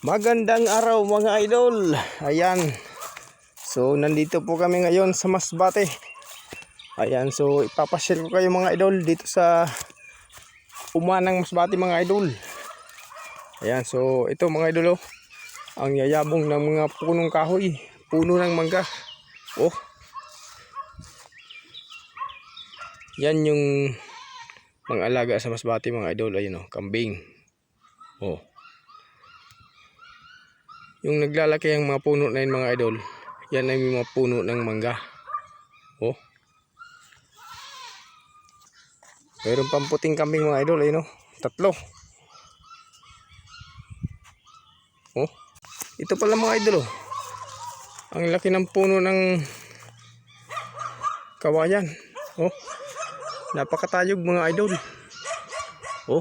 Magandang araw mga idol. Ayan. So nandito po kami ngayon sa Masbate. Ayan, so ipapasyal ko kayo mga idol dito sa umanang Masbate mga idol. Ayan, so ito mga idol oh. Ang yayabong ng mga punong kahoy, puno ng mangga. Oh. Yan yung mga alaga sa Masbate mga idol, ayun oh, kambing. Oh. Yung naglalaki ang mga puno na yun mga idol, yan ay mga puno ng mangga. Oh. Mayroon pang puting kambing mga idol, ayun oh. Tatlo. Oh. Ito pala mga idol oh. Ang laki ng puno ng kawayan. Oh. Napakatayog mga idol. Oh.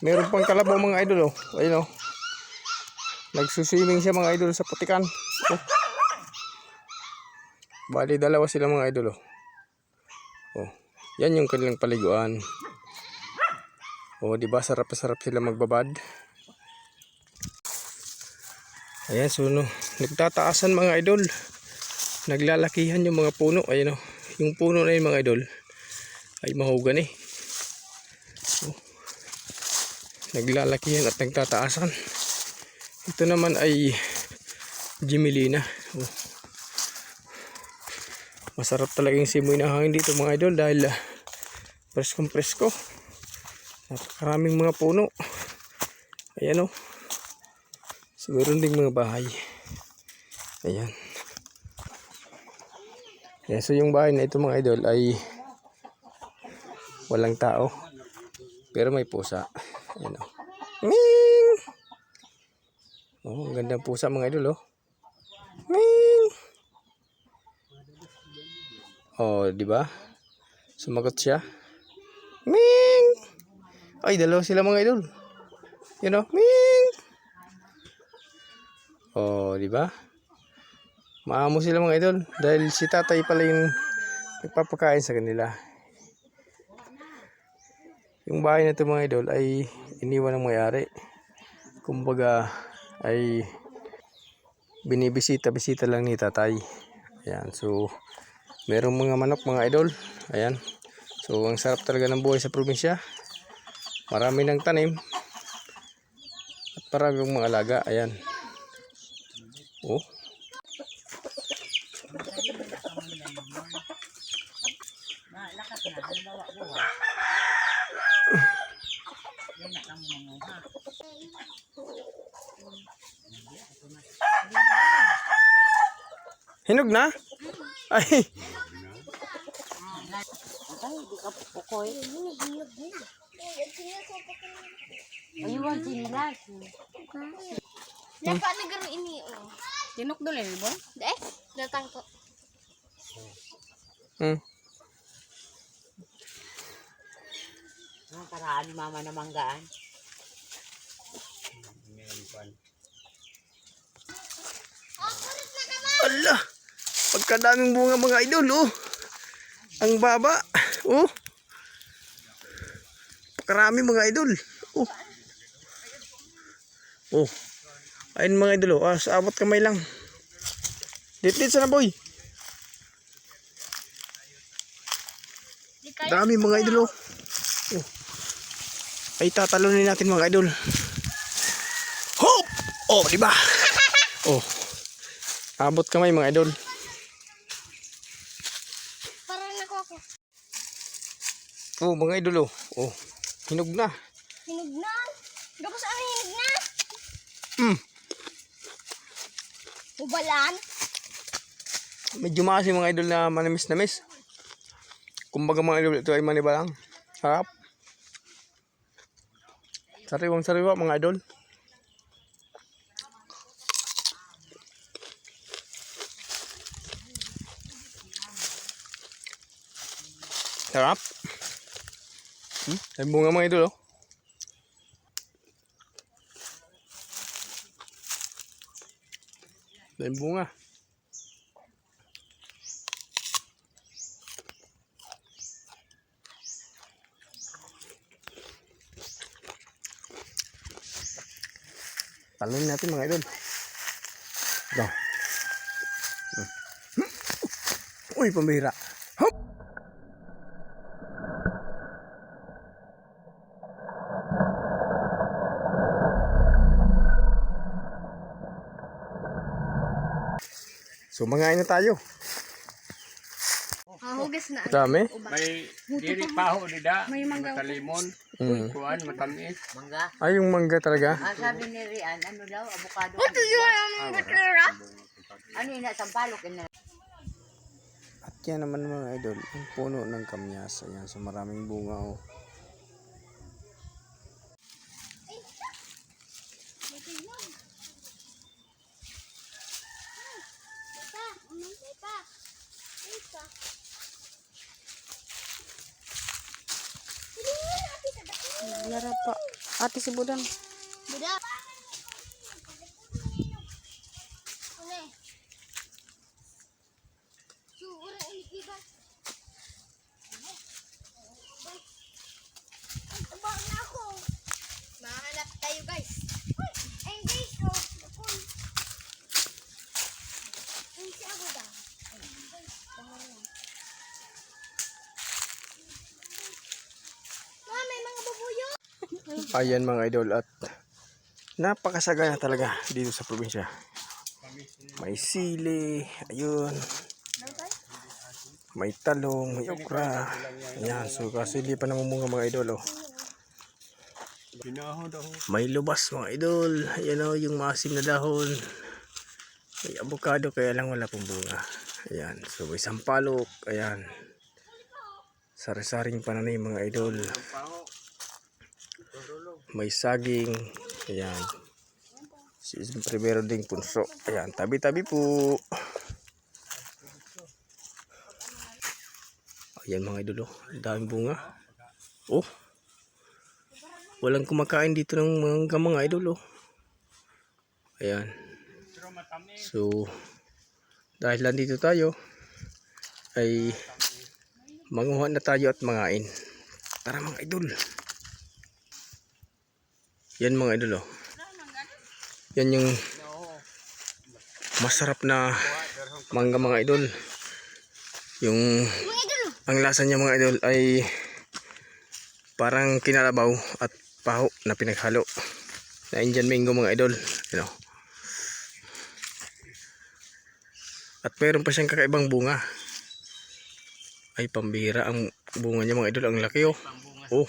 Meron pang kalabaw mga idol oh. Ayun oh. Nagsuswimming siya mga idol sa putikan. Oh. Bali dalawa sila mga idol oh. Oh. Yan yung kanilang paliguan. Oh, di ba sarap na sarap sila magbabad. Ayan, so no, nagtataasan mga idol. Naglalakihan yung mga puno. Ayan oh. Yung puno na yun mga idol ay mahugan eh. Naglalakihan at nagtataasan. Ito naman ay Jimelina. Oh. Masarap talaga yung simoy ng hangin dito mga idol dahil uh, preskong presko. Napakaraming mga puno. Ayan o. Oh. Meron ding mga bahay. Ayan. Ayan. So yung bahay na ito mga idol ay walang tao. Pero may pusa. Ayan o. Ming! Oh, ang ganda pusa mga idol oh. Ming! Oh, di ba? Sumagot siya. Ming! Ay, dalawa sila mga idol. Yan oh. Ming! Oh, di ba? Maamo sila mga idol dahil si tatay pala yung nagpapakain sa kanila. Yung bahay na ito mga idol ay iniwan ng may-ari. Kumbaga ay binibisita-bisita lang ni tatay. Ayan, so merong mga manok mga idol. Ayan. So ang sarap talaga ng buhay sa probinsya. Marami ng tanim. At maraming mga alaga. Ayan. Oh. Hinog na? Ay, Ay, di ka pukoy. Ayun, sinilas. Dapat negara ini oh. Tinok dulu ya, Bon? Deh, datang kok. hmm. Ang karaan ni mama na manggaan. Ala, pagkadaming bunga mga idol, oh. Ang baba, oh. Pakarami mga idol, oh. Oh. Ayun mga idol, oh. Ah, sa abot kamay lang. Dit-dit sana boy. Dami mga idol, oh. oh. Ay tatalunin natin mga idol. Hop! Oh, di ba? Oh. Abot kamay mga idol. Oh, mga idol oh. Oh, hinog na. Hinog na. Gapos ano hinog na? Hmm, Ubalan. medyo maasim mga idol na manamis na miss. Kumbaga mga idol, ito ay maniba lang. Harap. Sariwang sariwa mga idol. Sarap. Hmm, ay bunga mga idol oh. Ay bunga. Talon natin mga idol. Ito. Uy, pambihira. Hop! So, mga na tayo. Mahugas na. Dami. May diri paho dida, may matalimon, Mm. kuan matamis. Mangga. Ay, yung mangga talaga. Ah, sabi ni Rian, ano daw, avocado. Ito yun ang batera. Ano yun, sampalok yun na. At yan naman mga idol, yung puno ng kamyas. Ayan, so maraming bunga oh. Pa, umantay pa. Ay pa. Sige nga natin sa dako. Lara pa. Ate si Budang. Buda. Ano eh? So, orang ini iba. Ay, taba na ako. Mahanap tayo guys. Ay, guys, oh. Bakul. Ay, si ako daw. Ma, may mga babuyo. Ayan mga idol at napakasagana talaga dito sa probinsya. May sili, ayun. May talong, may okra. Ayan, so kasi hindi pa namumunga mga idol oh. May lubas mga idol. Ayan o, yung maasim na dahon. May avocado kaya lang wala pong bunga. Ayan, so may sampalok. Ayan. Sari-saring pananim mga idol. May saging. Ayan. Siyempre meron ding punso. Ayan, tabi-tabi po. Ayan mga idol. Ang daming bunga. Oh. Walang kumakain dito ng mga mga idol oh. Ayan. So, dahil nandito tayo, ay manguha na tayo at mangain. Tara mga idol. Yan mga idol oh. Yan yung masarap na mangga mga idol. Yung ang lasa niya mga idol ay parang kinalabaw at paho na pinaghalo na Indian mango mga idol you know. at meron pa siyang kakaibang bunga ay pambira ang bunga niya mga idol ang laki oh oh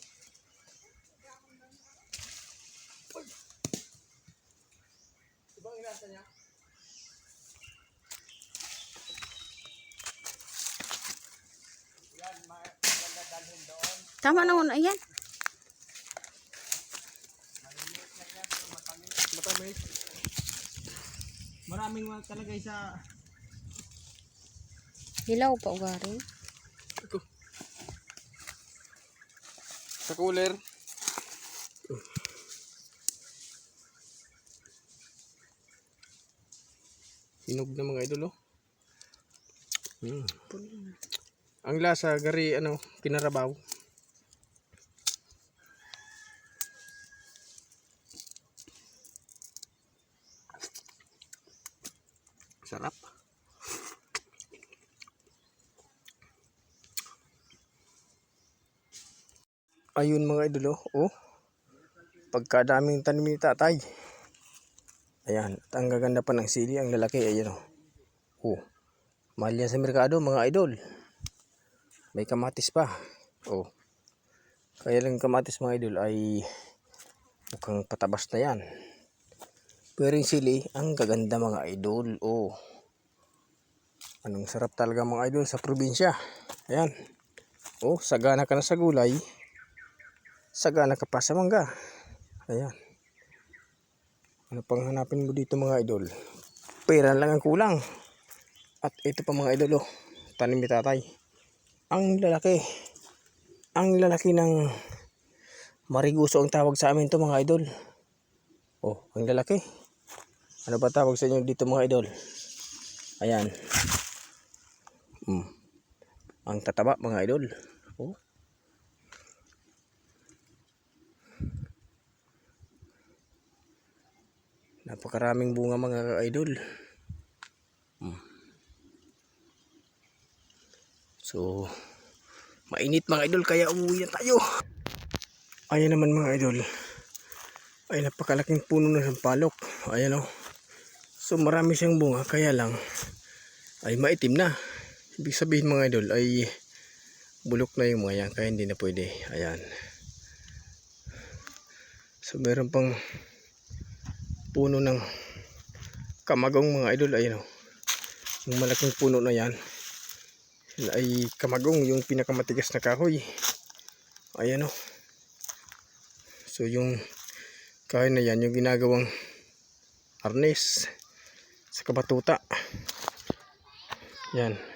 Bidaho. Tama na una yan. maraming mga talagay sa Hilaw pa ugarin. sa cooler hinog na mga idol oh. Mm. ang lasa gari ano pinarabaw. Sarap. Ayun mga idol oh, oh. pagkadaming tanim ni tatay. Ayan ang gaganda pa ng sili ang lalaki ayan oh, oh. mahal yan sa merkado mga idol. May kamatis pa. Oh kaya lang kamatis mga idol ay mukhang patabas na yan. Pero yung sili ang gaganda mga idol. Oh anong sarap talaga mga idol sa probinsya. Ayan. Oh sagana ka na sa gulay. Sagana ka pa sa mangga. Ayan. Ano pang hanapin mo dito mga idol? Pera lang ang kulang. At ito pa mga idol oh. Tanim ni tatay. Ang lalaki. Ang lalaki ng mariguso ang tawag sa amin to mga idol. Oh, ang lalaki. Ano ba tawag sa inyo dito mga idol? Ayan. Hmm. Ang tataba mga idol. Oh. Napakaraming bunga mga idol. Hmm. So, mainit mga idol kaya umuwi na tayo. Ayan naman mga idol. Ay napakalaking puno ng sampalok. Ayan o. So marami siyang bunga kaya lang ay maitim na. Ibig sabihin mga idol ay bulok na yung mga yan kaya hindi na pwede. Ayan. So meron pang puno ng kamagong mga idol. Ayan o. Yung malaking puno na yan ay kamagong yung pinakamatigas na kahoy. Ayan o. So yung kahoy na yan yung ginagawang arnes sa kabatuta. Yan.